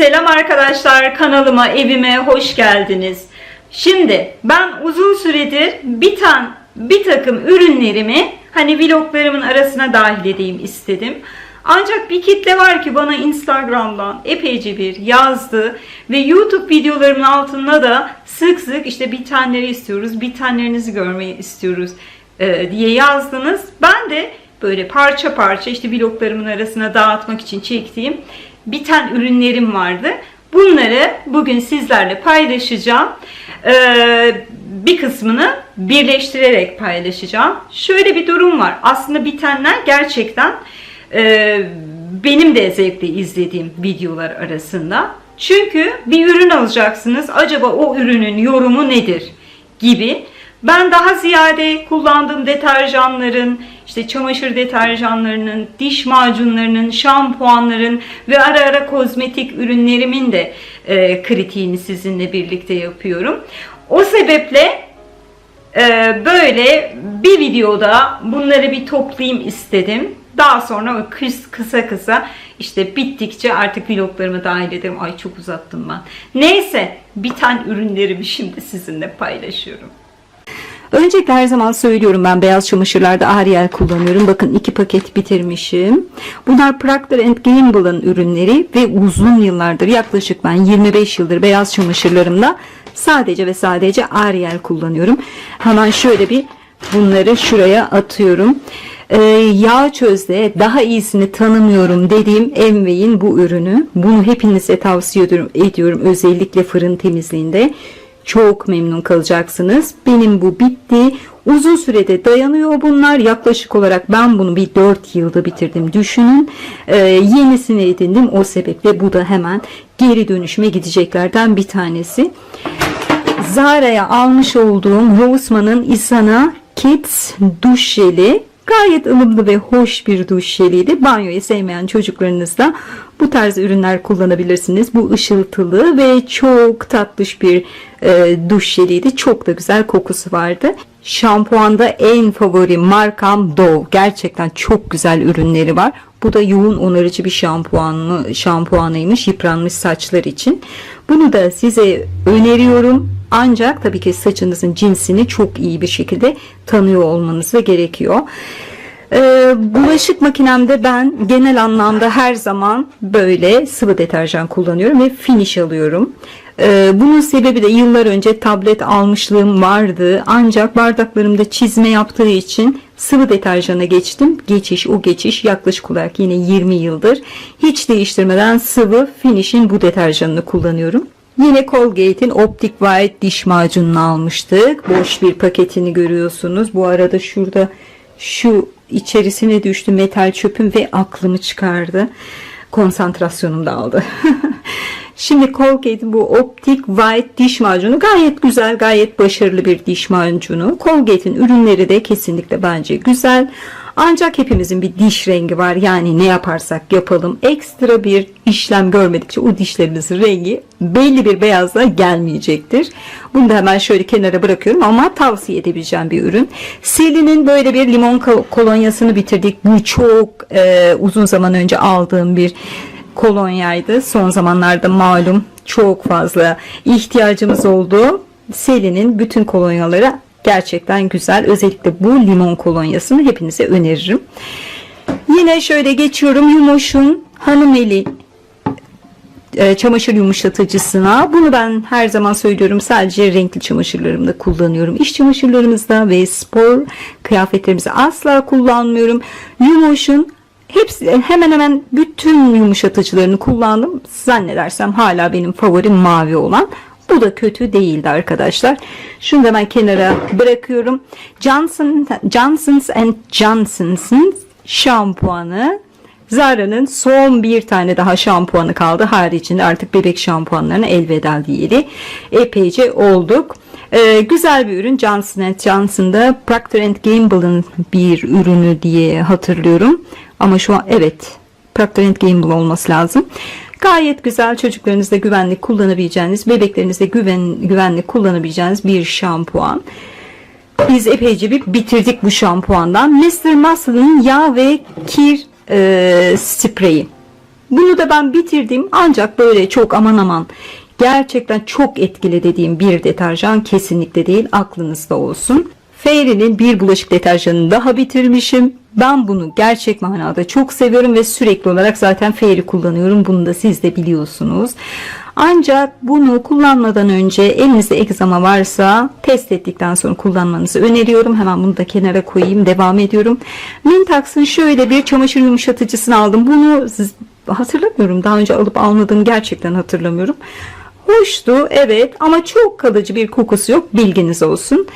Selam arkadaşlar kanalıma evime hoş geldiniz. Şimdi ben uzun süredir bir tan bir takım ürünlerimi hani vloglarımın arasına dahil edeyim istedim. Ancak bir kitle var ki bana Instagram'dan epeyce bir yazdı ve YouTube videolarımın altına da sık sık işte bir taneleri istiyoruz, bir tanelerinizi görmeyi istiyoruz e, diye yazdınız. Ben de böyle parça parça işte vloglarımın arasına dağıtmak için çektiğim biten ürünlerim vardı. Bunları bugün sizlerle paylaşacağım. Ee, bir kısmını birleştirerek paylaşacağım. Şöyle bir durum var. Aslında bitenler gerçekten e, benim de zevkle izlediğim videolar arasında. Çünkü bir ürün alacaksınız. Acaba o ürünün yorumu nedir? gibi. Ben daha ziyade kullandığım deterjanların, işte çamaşır deterjanlarının, diş macunlarının, şampuanların ve ara ara kozmetik ürünlerimin de e, kritiğini sizinle birlikte yapıyorum. O sebeple e, böyle bir videoda bunları bir toplayayım istedim. Daha sonra o kıs- kısa kısa işte bittikçe artık vloglarıma dahil ederim. Ay çok uzattım ben. Neyse biten ürünlerimi şimdi sizinle paylaşıyorum. Öncelikle her zaman söylüyorum ben beyaz çamaşırlarda Ariel kullanıyorum. Bakın iki paket bitirmişim. Bunlar Procter Gamble'ın ürünleri ve uzun yıllardır yaklaşık ben 25 yıldır beyaz çamaşırlarımda sadece ve sadece Ariel kullanıyorum. Hemen şöyle bir bunları şuraya atıyorum. Ee, yağ çözde daha iyisini tanımıyorum dediğim Emway'in bu ürünü. Bunu hepinize tavsiye ediyorum özellikle fırın temizliğinde. Çok memnun kalacaksınız. Benim bu bitti. Uzun sürede dayanıyor bunlar. Yaklaşık olarak ben bunu bir 4 yılda bitirdim düşünün. Ee, yenisini edindim. O sebeple bu da hemen geri dönüşüme gideceklerden bir tanesi. Zara'ya almış olduğum Roseman'ın Isana Kids duş jeli gayet ılımlı ve hoş bir duş jeliydi. Banyoyu sevmeyen çocuklarınızla bu tarz ürünler kullanabilirsiniz. Bu ışıltılı ve çok tatlış bir e, duş jeliydi. Çok da güzel kokusu vardı. Şampuanda en favori markam Dove. Gerçekten çok güzel ürünleri var. Bu da yoğun onarıcı bir şampuanı, şampuanıymış yıpranmış saçlar için. Bunu da size öneriyorum. Ancak tabii ki saçınızın cinsini çok iyi bir şekilde tanıyor olmanız da gerekiyor. Ee, bulaşık makinemde ben genel anlamda her zaman böyle sıvı deterjan kullanıyorum ve finish alıyorum. Ee, bunun sebebi de yıllar önce tablet almışlığım vardı. Ancak bardaklarımda çizme yaptığı için sıvı deterjana geçtim. Geçiş o geçiş yaklaşık olarak yine 20 yıldır. Hiç değiştirmeden sıvı finish'in bu deterjanını kullanıyorum. Yine Colgate'in Optic White diş macununu almıştık. Boş bir paketini görüyorsunuz. Bu arada şurada şu içerisine düştü metal çöpüm ve aklımı çıkardı. Konsantrasyonum dağıldı. Şimdi Colgate'in bu Optic White diş macunu gayet güzel, gayet başarılı bir diş macunu. Colgate'in ürünleri de kesinlikle bence güzel. Ancak hepimizin bir diş rengi var. Yani ne yaparsak yapalım ekstra bir işlem görmedikçe o dişlerimizin rengi belli bir beyazla gelmeyecektir. Bunu da hemen şöyle kenara bırakıyorum ama tavsiye edebileceğim bir ürün. Selin'in böyle bir limon kol- kolonyasını bitirdik. Bu çok e, uzun zaman önce aldığım bir kolonyaydı. Son zamanlarda malum çok fazla ihtiyacımız oldu. Selin'in bütün kolonyaları gerçekten güzel. Özellikle bu limon kolonyasını hepinize öneririm. Yine şöyle geçiyorum Yumoş'un Hanımeli e, çamaşır yumuşatıcısına. Bunu ben her zaman söylüyorum sadece renkli çamaşırlarımda kullanıyorum. İş çamaşırlarımızda ve spor kıyafetlerimizde asla kullanmıyorum. Yumoş'un hepsi hemen hemen bütün yumuşatıcılarını kullandım. Zannedersem hala benim favorim mavi olan. Bu da kötü değildi arkadaşlar. Şunu ben kenara bırakıyorum. Johnson, Johnson's and Johnson's'ın şampuanı Zara'nın son bir tane daha şampuanı kaldı. Haricinde artık bebek şampuanlarına elveda diyeli epeyce olduk. Ee, güzel bir ürün. Johnson Johnson'da Procter Gamble'ın bir ürünü diye hatırlıyorum. Ama şu an evet Procter Gamble olması lazım. Gayet güzel çocuklarınızda güvenlik kullanabileceğiniz, bebeklerinizde güven, güvenlik kullanabileceğiniz bir şampuan. Biz epeyce bir bitirdik bu şampuandan. Mr. Muscle'ın yağ ve kir e, spreyi. Bunu da ben bitirdim ancak böyle çok aman aman gerçekten çok etkili dediğim bir deterjan kesinlikle değil aklınızda olsun. Fairy'nin bir bulaşık deterjanını daha bitirmişim. Ben bunu gerçek manada çok seviyorum ve sürekli olarak zaten Fairy kullanıyorum. Bunu da siz de biliyorsunuz. Ancak bunu kullanmadan önce elinizde egzama varsa test ettikten sonra kullanmanızı öneriyorum. Hemen bunu da kenara koyayım. Devam ediyorum. Mintax'ın şöyle bir çamaşır yumuşatıcısını aldım. Bunu hatırlamıyorum. Daha önce alıp almadığımı gerçekten hatırlamıyorum. Hoştu evet ama çok kalıcı bir kokusu yok. Bilginiz olsun.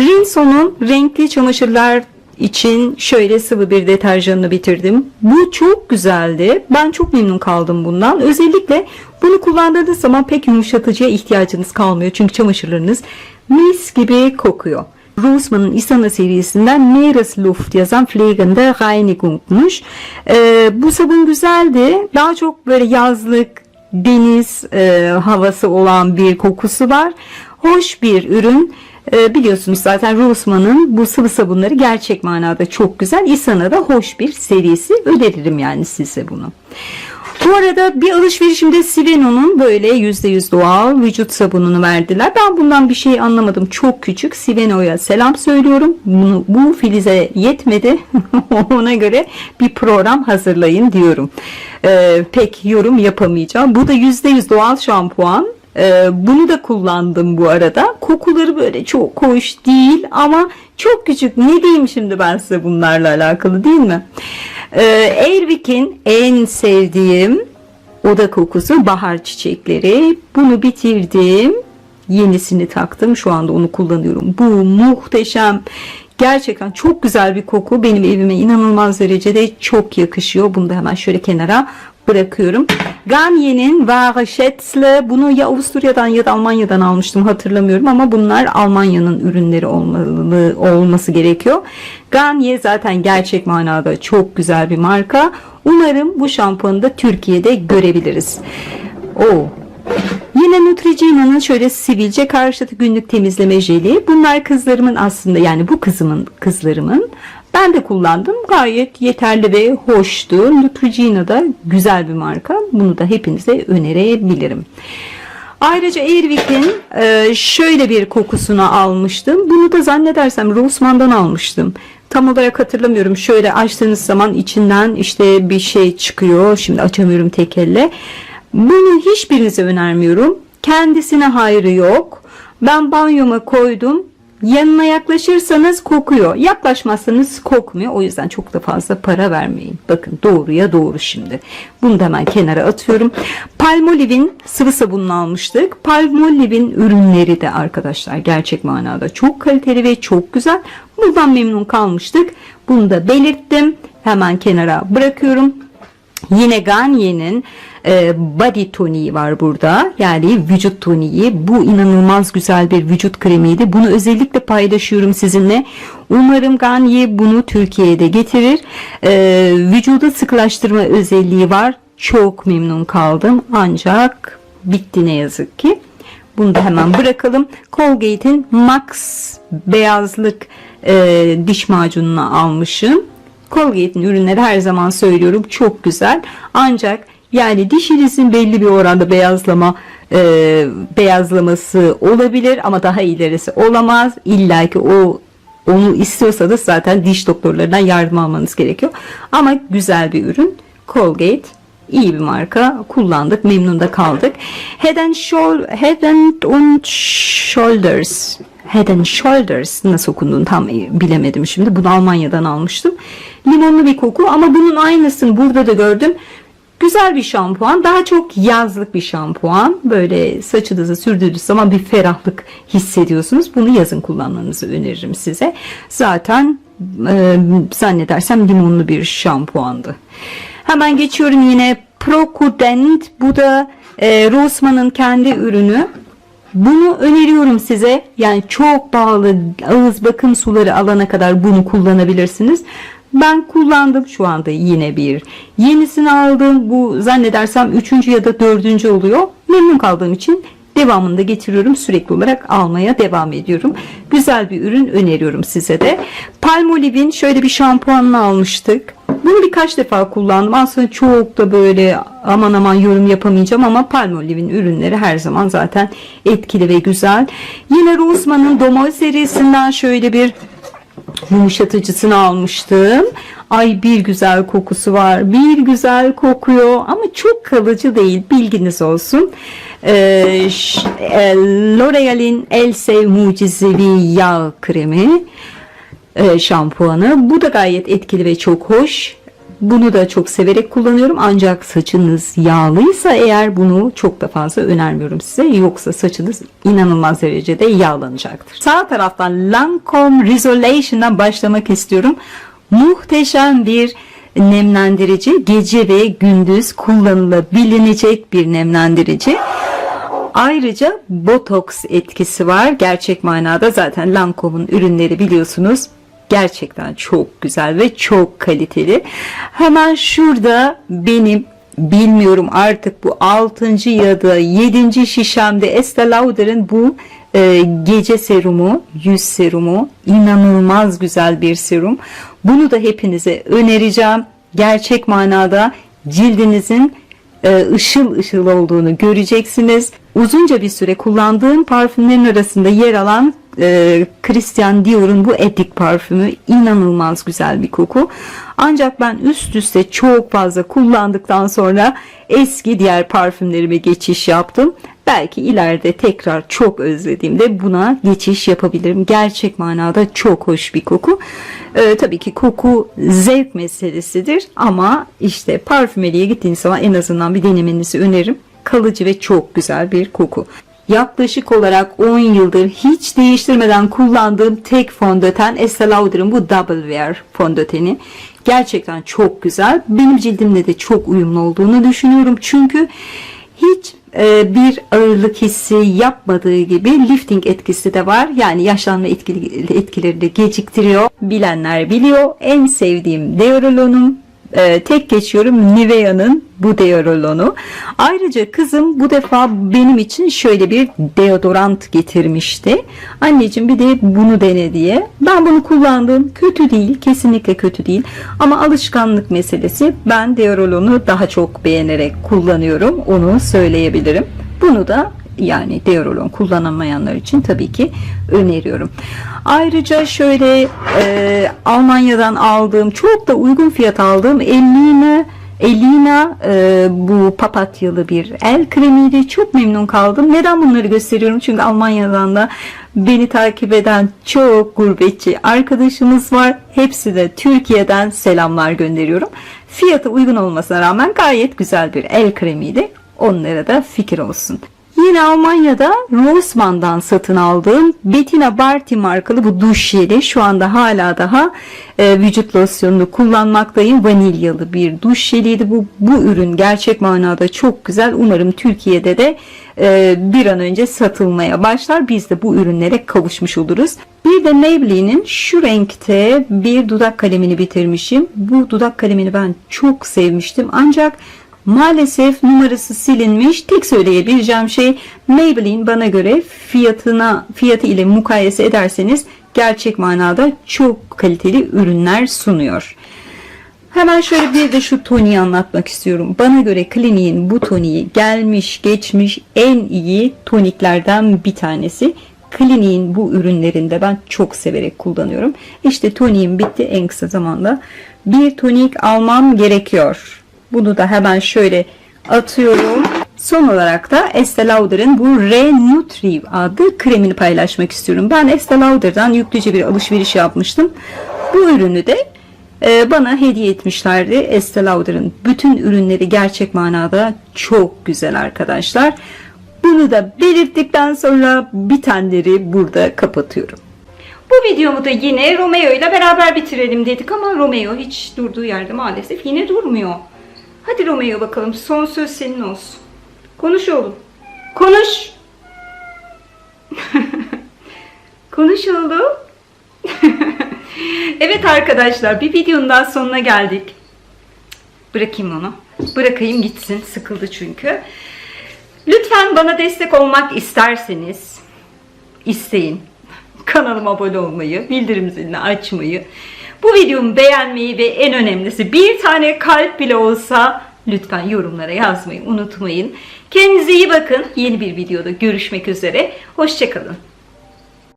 Rinso'nun renkli çamaşırlar için şöyle sıvı bir deterjanını bitirdim. Bu çok güzeldi. Ben çok memnun kaldım bundan. Özellikle bunu kullandığınız zaman pek yumuşatıcıya ihtiyacınız kalmıyor. Çünkü çamaşırlarınız mis gibi kokuyor. Rossmann'ın Isana serisinden Meeresluft yazan Pflegende Reinigung'muş. Ee, bu sabun güzeldi. Daha çok böyle yazlık, deniz e, havası olan bir kokusu var. Hoş bir ürün. E, biliyorsunuz zaten Rossmann'ın bu sıvı sabunları gerçek manada çok güzel. Isana da hoş bir serisi. Öneririm yani size bunu. Bu arada bir alışverişimde Siveno'nun böyle %100 doğal vücut sabununu verdiler. Ben bundan bir şey anlamadım. Çok küçük. Siveno'ya selam söylüyorum. Bunu, bu Filiz'e yetmedi. Ona göre bir program hazırlayın diyorum. Ee, pek yorum yapamayacağım. Bu da %100 doğal şampuan. Ee, bunu da kullandım bu arada. Kokuları böyle çok hoş değil ama çok küçük. Ne diyeyim şimdi ben size bunlarla alakalı değil mi? Ee, Airwick'in en sevdiğim oda kokusu bahar çiçekleri. Bunu bitirdim. Yenisini taktım. Şu anda onu kullanıyorum. Bu muhteşem. Gerçekten çok güzel bir koku. Benim evime inanılmaz derecede çok yakışıyor. Bunu da hemen şöyle kenara bırakıyorum. Garnier'in Wahre Schätzle bunu ya Avusturya'dan ya da Almanya'dan almıştım hatırlamıyorum ama bunlar Almanya'nın ürünleri olmalı, olması gerekiyor. Garnier zaten gerçek manada çok güzel bir marka. Umarım bu şampuanı da Türkiye'de görebiliriz. Oo, Yine Neutrogena'nın şöyle sivilce karşıtı günlük temizleme jeli. Bunlar kızlarımın aslında yani bu kızımın kızlarımın ben de kullandım. Gayet yeterli ve hoştu. Neutrogena da güzel bir marka. Bunu da hepinize önerebilirim. Ayrıca Airwick'in e, şöyle bir kokusunu almıştım. Bunu da zannedersem Rossmann'dan almıştım. Tam olarak hatırlamıyorum. Şöyle açtığınız zaman içinden işte bir şey çıkıyor. Şimdi açamıyorum tek elle. Bunu hiçbirinize önermiyorum. Kendisine hayrı yok. Ben banyoma koydum. Yanına yaklaşırsanız kokuyor. Yaklaşmazsanız kokmuyor. O yüzden çok da fazla para vermeyin. Bakın doğruya doğru şimdi. Bunu da hemen kenara atıyorum. Palmolive'in sıvı sabununu almıştık. Palmolive'in ürünleri de arkadaşlar gerçek manada çok kaliteli ve çok güzel. Buradan memnun kalmıştık. Bunu da belirttim. Hemen kenara bırakıyorum. Yine Garnier'in e, body toniği var burada. Yani vücut toniği. Bu inanılmaz güzel bir vücut kremiydi. Bunu özellikle paylaşıyorum sizinle. Umarım Garnier bunu Türkiye'de getirir. E, vücuda sıkılaştırma özelliği var. Çok memnun kaldım. Ancak bitti ne yazık ki. Bunu da hemen bırakalım. Colgate'in Max beyazlık e, diş macununu almışım. Colgate'in ürünleri her zaman söylüyorum çok güzel. Ancak yani dişinizin belli bir oranda beyazlama e, beyazlaması olabilir ama daha ilerisi olamaz. İlla ki o onu istiyorsanız zaten diş doktorlarından yardım almanız gerekiyor. Ama güzel bir ürün. Colgate iyi bir marka. Kullandık. Memnun da kaldık. Head and, Shoul- Head and Shoulders Head and Shoulders nasıl okunduğunu tam bilemedim şimdi. Bunu Almanya'dan almıştım. Limonlu bir koku ama bunun aynısını burada da gördüm. Güzel bir şampuan. Daha çok yazlık bir şampuan. Böyle saçınızı sürdüğünüz zaman bir ferahlık hissediyorsunuz. Bunu yazın kullanmanızı öneririm size. Zaten e, zannedersem limonlu bir şampuandı. Hemen geçiyorum yine Procudent. Bu da e, Rossmann'ın kendi ürünü. Bunu öneriyorum size. Yani çok pahalı ağız bakım suları alana kadar bunu kullanabilirsiniz. Ben kullandım şu anda yine bir. Yenisini aldım. Bu zannedersem üçüncü ya da dördüncü oluyor. Memnun kaldığım için Devamında getiriyorum. Sürekli olarak almaya devam ediyorum. Güzel bir ürün öneriyorum size de. Palmolive'in şöyle bir şampuanını almıştık. Bunu birkaç defa kullandım. Aslında çok da böyle aman aman yorum yapamayacağım ama Palmolive'in ürünleri her zaman zaten etkili ve güzel. Yine Rossmann'ın Domo serisinden şöyle bir yumuşatıcısını almıştım. Ay bir güzel kokusu var. Bir güzel kokuyor ama çok kalıcı değil. Bilginiz olsun. Ee, e, L'Oreal'in Else Mucizevi Yağ Kremi e, şampuanı. Bu da gayet etkili ve çok hoş. Bunu da çok severek kullanıyorum. Ancak saçınız yağlıysa eğer bunu çok da fazla önermiyorum size. Yoksa saçınız inanılmaz derecede yağlanacaktır. Sağ taraftan Lancome Resolation'dan başlamak istiyorum. Muhteşem bir nemlendirici. Gece ve gündüz kullanılabilecek bir nemlendirici. Ayrıca botoks etkisi var. Gerçek manada zaten Lancome'un ürünleri biliyorsunuz. Gerçekten çok güzel ve çok kaliteli. Hemen şurada benim bilmiyorum artık bu 6. ya da 7. şişemde Estee Lauder'ın bu e, gece serumu, yüz serumu inanılmaz güzel bir serum. Bunu da hepinize önereceğim. Gerçek manada cildinizin e, ışıl ışıl olduğunu göreceksiniz. Uzunca bir süre kullandığım parfümlerin arasında yer alan e, Christian Dior'un bu etik parfümü inanılmaz güzel bir koku. Ancak ben üst üste çok fazla kullandıktan sonra eski diğer parfümlerime geçiş yaptım. Belki ileride tekrar çok özlediğimde buna geçiş yapabilirim. Gerçek manada çok hoş bir koku. Ee, tabii ki koku zevk meselesidir ama işte parfümeriye gittiğiniz zaman en azından bir denemenizi öneririm. Kalıcı ve çok güzel bir koku. Yaklaşık olarak 10 yıldır hiç değiştirmeden kullandığım tek fondöten Estee Lauder'ın bu Double Wear fondöteni. Gerçekten çok güzel. Benim cildimle de çok uyumlu olduğunu düşünüyorum. Çünkü hiç e, bir ağırlık hissi yapmadığı gibi lifting etkisi de var. Yani yaşlanma etkili, etkileri de geciktiriyor. Bilenler biliyor. En sevdiğim deodorantım e, tek geçiyorum Nivea'nın bu deodorantı. Ayrıca kızım bu defa benim için şöyle bir deodorant getirmişti. Anneciğim bir de bunu dene diye. Ben bunu kullandım. Kötü değil. Kesinlikle kötü değil. Ama alışkanlık meselesi. Ben deodorantı daha çok beğenerek kullanıyorum. Onu söyleyebilirim. Bunu da yani deodorant kullanamayanlar için tabii ki öneriyorum. Ayrıca şöyle e, Almanya'dan aldığım çok da uygun fiyat aldığım Elina Elina e, bu papatyalı bir el kremiydi. Çok memnun kaldım. Neden bunları gösteriyorum? Çünkü Almanya'dan da beni takip eden çok gurbetçi arkadaşımız var. Hepsi de Türkiye'den selamlar gönderiyorum. Fiyatı uygun olmasına rağmen gayet güzel bir el kremiydi. Onlara da fikir olsun. Yine Almanya'da Rossmann'dan satın aldığım Bettina Barty markalı bu duş jeli. Şu anda hala daha e, vücut losyonunu kullanmaktayım. Vanilyalı bir duş jeliydi. Bu, bu ürün gerçek manada çok güzel. Umarım Türkiye'de de e, bir an önce satılmaya başlar. Biz de bu ürünlere kavuşmuş oluruz. Bir de Maybelline'in şu renkte bir dudak kalemini bitirmişim. Bu dudak kalemini ben çok sevmiştim. Ancak Maalesef numarası silinmiş. Tek söyleyebileceğim şey Maybelline bana göre fiyatına fiyatı ile mukayese ederseniz gerçek manada çok kaliteli ürünler sunuyor. Hemen şöyle bir de şu toniği anlatmak istiyorum. Bana göre Clinique'in bu toniği gelmiş geçmiş en iyi toniklerden bir tanesi. Clinique'in bu ürünlerinde ben çok severek kullanıyorum. İşte toniğim bitti en kısa zamanda. Bir tonik almam gerekiyor. Bunu da hemen şöyle atıyorum. Son olarak da Estee Lauder'ın bu Re-Nutriv adlı kremini paylaşmak istiyorum. Ben Estee Lauder'dan yüklüce bir alışveriş yapmıştım. Bu ürünü de e, bana hediye etmişlerdi. Estee Lauder'ın bütün ürünleri gerçek manada çok güzel arkadaşlar. Bunu da belirttikten sonra bitenleri burada kapatıyorum. Bu videomu da yine Romeo ile beraber bitirelim dedik ama Romeo hiç durduğu yerde maalesef yine durmuyor. Hadi Romeo bakalım son söz senin olsun. Konuş oğlum. Konuş. Konuş oğlum. evet arkadaşlar bir videonun daha sonuna geldik. Bırakayım onu. Bırakayım gitsin. Sıkıldı çünkü. Lütfen bana destek olmak isterseniz isteyin. Kanalıma abone olmayı, bildirim zilini açmayı, bu videomu beğenmeyi ve en önemlisi bir tane kalp bile olsa lütfen yorumlara yazmayı unutmayın. Kendinize iyi bakın. Yeni bir videoda görüşmek üzere. Hoşçakalın.